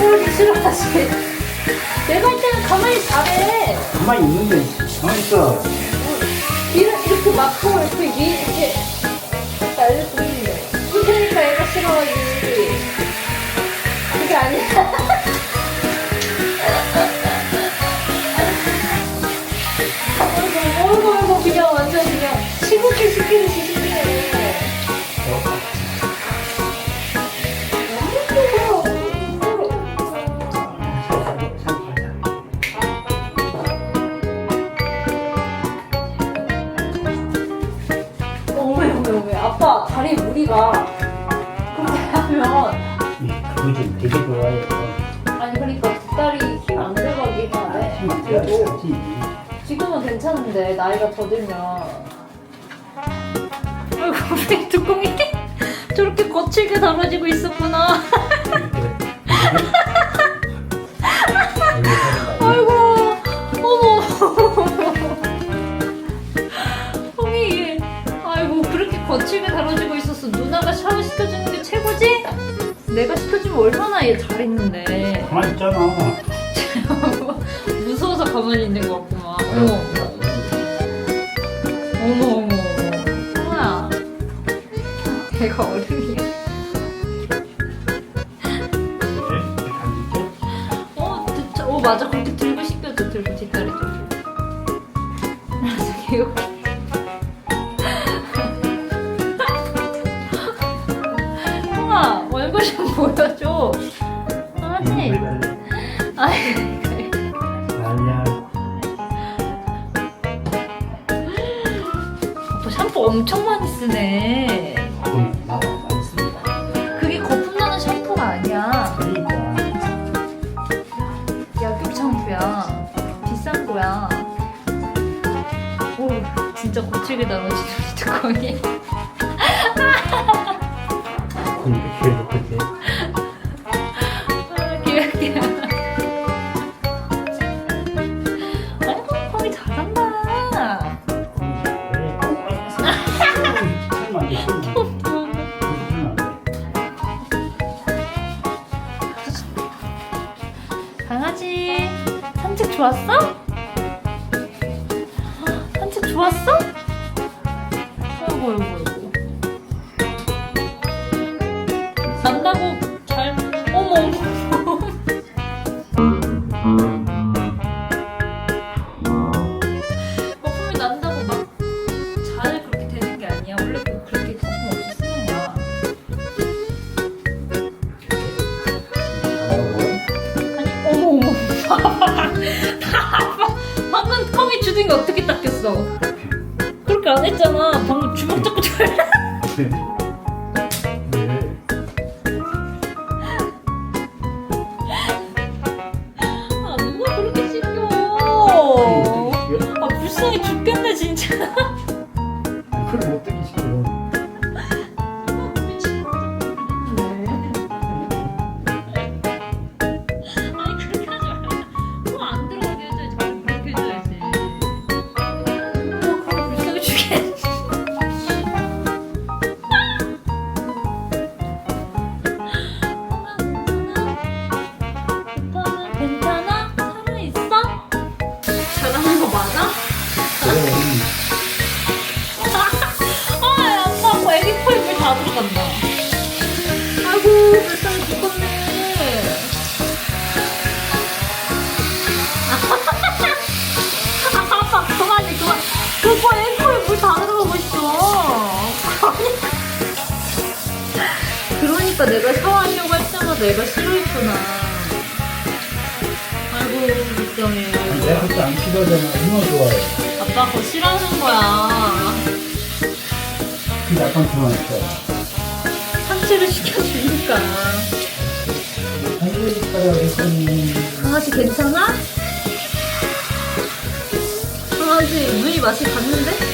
샤워하기 싫어하지. 내가 할 때는 가만히 잘해. 가만히 있는데 가만히 있어. 이렇게, 이렇게 막고 이렇게 위 이렇게 날려주는 다리 무리가 그렇게 하면 그거 좀 되게 좋아해. 아니 그러니까 뒷다리 힘안 하네. 힘안 그래도. 지금은 괜찮은데 나이가 더 들면 아이고 우리 뚜껑이 저렇게 거칠게 담아지고 있었구나 거칠게 다뤄지고 있었어 누나가 샤워 시켜주는 게 최고지? 내가 시켜주면 얼마나 얘 잘했는데. 가만히 있잖아. 무서워서 가만히 있는 것 같구만. 어머. 어머 어머 어머. 형아 걔가 어른이야. 어, 진짜, 어 맞아. 그렇게 들고 씻겨줘. 들고 뒷다리 좀 맞아 귀여워 보여줘. 강아지 아이 아니야. 오빠 샴푸 엄청 많이 쓰네. 씁니다. 그게 거품 나는 샴푸가 아니야. 그러니까. 약육 샴푸야. 비싼 거야. 오 진짜 거칠게 우리 뚜껑이 강아지 산책 좋았어? 산책 좋았어? 아이고 아이고 그걸 못 되게 시켜. 내가 싫어했구나. 아이고, 불쌍해. 내가 그때 안 싫어하잖아. 얼마나 좋아해. 아빠 그거 싫어하는 거야. 근데 약간 좋아했어. 상체를 시켜주니까. 한국에서 했더니 강아지 괜찮아? 강아지 눈이 맛이 갔는데?